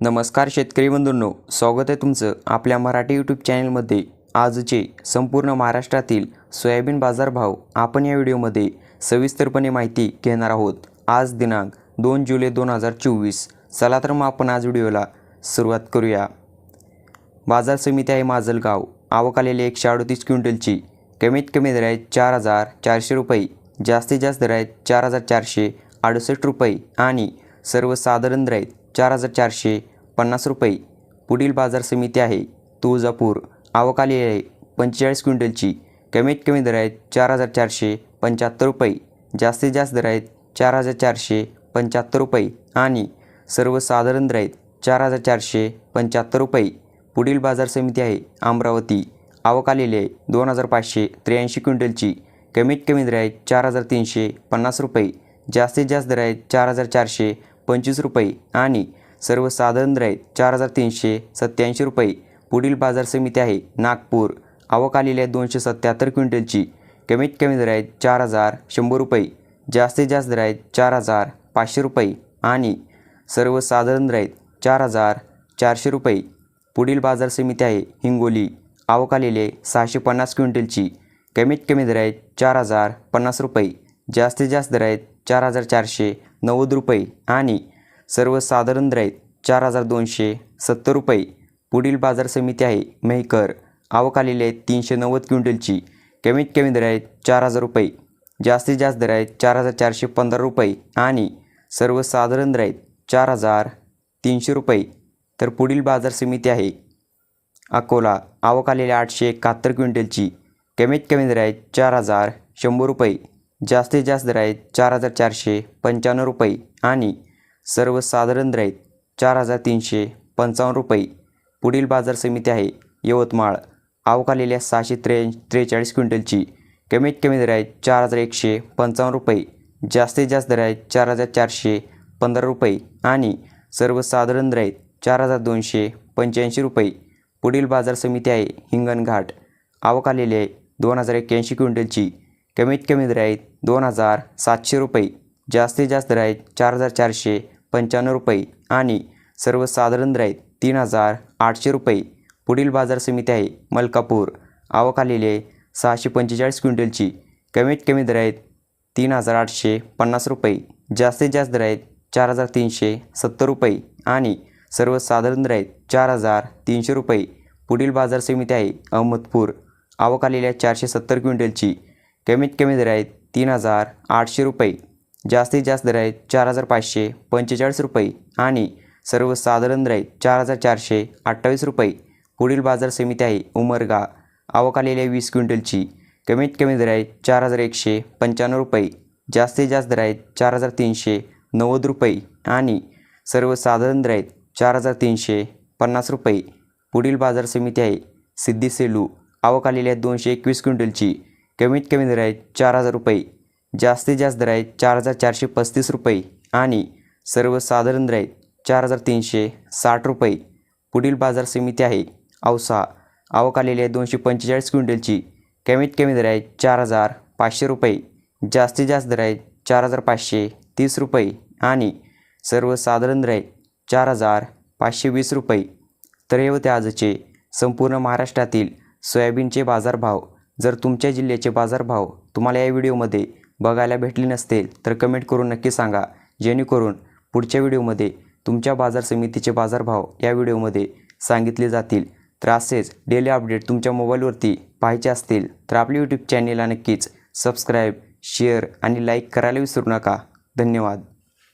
नमस्कार शेतकरी बंधूंनो स्वागत आहे तुमचं आपल्या मराठी यूट्यूब चॅनलमध्ये. आजचे संपूर्ण महाराष्ट्रातील सोयाबीन बाजारभाव आपण या व्हिडिओमध्ये सविस्तरपणे माहिती घेणार आहोत. आज दिनांक दोन जुलै दोन हजार चोवीस. चला तर मग आपण आज व्हिडिओला सुरुवात करूया. बाजार समिती आहे माजलगाव आवक आलेली एकशे अडतीस क्विंटलची. कमीत कमी दर आहेत चार हजार चारशे रुपये. जास्तीत जास्त दर आहेत चार हजार चारशे अडुसष्ट रुपये. आणि सर्वसाधारण दर आहेत चार हजार चारशे पन्नास रुपये. पुढील बाजार समिती आहे. तुळजापूर. आवक आलेली आहे. पंचेचाळीस क्विंटलची. कमीत कमी दर आहेत चार हजार चारशे पंच्याहत्तर रुपये. जास्तीत जास्त दर आहेत चार हजार चारशे पंच्याहत्तर रुपये. आणि सर्वसाधारण दर आहेत चार हजार चारशे पंच्याहत्तर रुपये. पुढील बाजार समिती आहे अमरावती. आवक आलेली आहे दोन हजार पाचशे त्र्याऐंशी क्विंटलची. कमीत कमी दर आहेत चार हजार तीनशे पन्नास रुपये. जास्तीत जास्त दर आहेत चार हजार चारशे पंचवीस रुपये आणि सर्वसाधारण दर आहेत चार हजार तीनशे सत्याऐंशी रुपये. पुढील बाजार समिती आहे नागपूर. आवक आलेली आहे दोनशे सत्याहत्तर क्विंटलची. कमीत कमी दर आहेत चार हजार शंभर रुपये. जास्तीत जास्त दर आहेत चार हजार पाचशे रुपये आणि सर्वसाधारण दर आहेत चार हजार चारशे रुपये. पुढील बाजार समिती आहे हिंगोली. आवक आलेली आहे सहाशे पन्नास क्विंटलची. कमीत कमी दर आहेत चार हजार पन्नास रुपये. जास्तीत जास्त दर आहेत चार हजार चारशे नव्वद रुपये आणि सर्वसाधारण दर आहेत चार हजार दोनशे सत्तर रुपये. पुढील बाजार समिती आहे मेहकर. आवक आलेली आहे तीनशे नव्वद क्विंटलची. कमीत कमी दर आहेत चार हजार रुपये. जास्तीत जास्त दर आहेत चार हजार चारशे पंधरा रुपये आणि सर्वसाधारण दर आहेत चार हजार तीनशे रुपये. तर पुढील बाजार समिती आहे अकोला. आवक आलेली आठशे एकाहत्तर क्विंटलची. कमीत कमी दर आहेत चार हजार शंभर रुपये. जास्तीत जास्त दर आहेत चार हजार चारशे पंच्याण्णव रुपये आणि सर्वसाधारण दर आहेत चार हजार तीनशे पंचावन्न रुपये. पुढील बाजार समिती आहे यवतमाळ. आवक आलेल्या सहाशे त्रे त्रेचाळीस क्विंटलची. कमीत कमी दर आहेत चार हजार एकशे पंचावन्न रुपये. जास्तीत जास्त दर आहेत चार हजार चारशे पंधरा रुपये आणि सर्वसाधारण दर आहेत चार हजार दोनशे पंच्याऐंशी रुपये. पुढील बाजार समिती आहे हिंगणघाट. आवक आलेली आहे दोन हजार एक्क्याऐंशी क्विंटलची. कमीत कमी दर आहेत दोन हजार सातशे रुपये जास्तीत जास्त दर आहेत चार हजार चारशे पंच्याण्णव रुपये आणि सर्वसाधारण दर आहेत तीन हजार आठशे रुपये. पुढील बाजार समिती आहे मलकापूर. आवक आलेली आहे सहाशे पंचेचाळीस क्विंटलची. कमीत कमी दर आहेत तीन हजार आठशे पन्नास रुपये जास्तीत जास्त दर आहेत चार हजार तीनशे सत्तर रुपये आणि सर्वसाधारण दर आहेत चार हजार तीनशे रुपये. पुढील बाजार समिती आहे अहमदपूर. आवक आलेल्या चारशे सत्तर क्विंटलची. कमीत कमी दर आहेत तीन हजार आठशे रुपये. जास्तीत जास्त दर आहेत चार हजार पाचशे पंचेचाळीस रुपये आणि सर्वसाधारण दर आहेत चार हजार चारशे अठ्ठावीस रुपये. पुढील बाजार समिती आहे उमरगा. आवकालेल्या वीस क्विंटलची. कमीत कमी दर आहेत चार हजार एकशे पंच्याण्णव रुपये. जास्तीत जास्त दर आहेत चार हजार तीनशे नव्वद रुपये आणि सर्वसाधारण दर आहेत चार हजार तीनशे पन्नास रुपये. पुढील बाजार समिती आहे सिद्धी सेलू आवक आलेल्या दोनशे एकवीस क्विंटलची. कमीत कमी दर आहे चार हजार रुपये जास्तीत जास्त दर आहेत चार हजार चारशे पस्तीस रुपये आणि सर्वसाधारण दर आहे चार हजार तीनशे साठ रुपये. पुढील बाजार समिती आहे औसा. आवक आलेली आहे दोनशे पंचेचाळीस क्विंटलची. कमीत कमी दर आहे चार हजार पाचशे रुपये जास्तीत जास्त दर आहेत चार हजार पाचशे तीस रुपये आणि सर्वसाधारण दर आहे चार हजार पाचशे वीस रुपये. तर हे होते आजचे संपूर्ण महाराष्ट्रातील सोयाबीनचे बाजारभाव. जर तुमच्या जिल्ह्याचे बाजारभाव तुम्हाला या व्हिडिओमध्ये बघायला भेटले नसतील तर कमेंट करून नक्की सांगा. जेणेकरून पुढच्या व्हिडिओमध्ये तुमच्या बाजार समितीचे बाजारभाव या व्हिडिओमध्ये सांगितले जातील. तर असेच डेली अपडेट तुमच्या मोबाईलवरती पाहायचे असतील तर आपल्या यूट्यूब चॅनेलला नक्कीच सबस्क्राईब शेअर आणि लाईक करायला विसरू नका. धन्यवाद.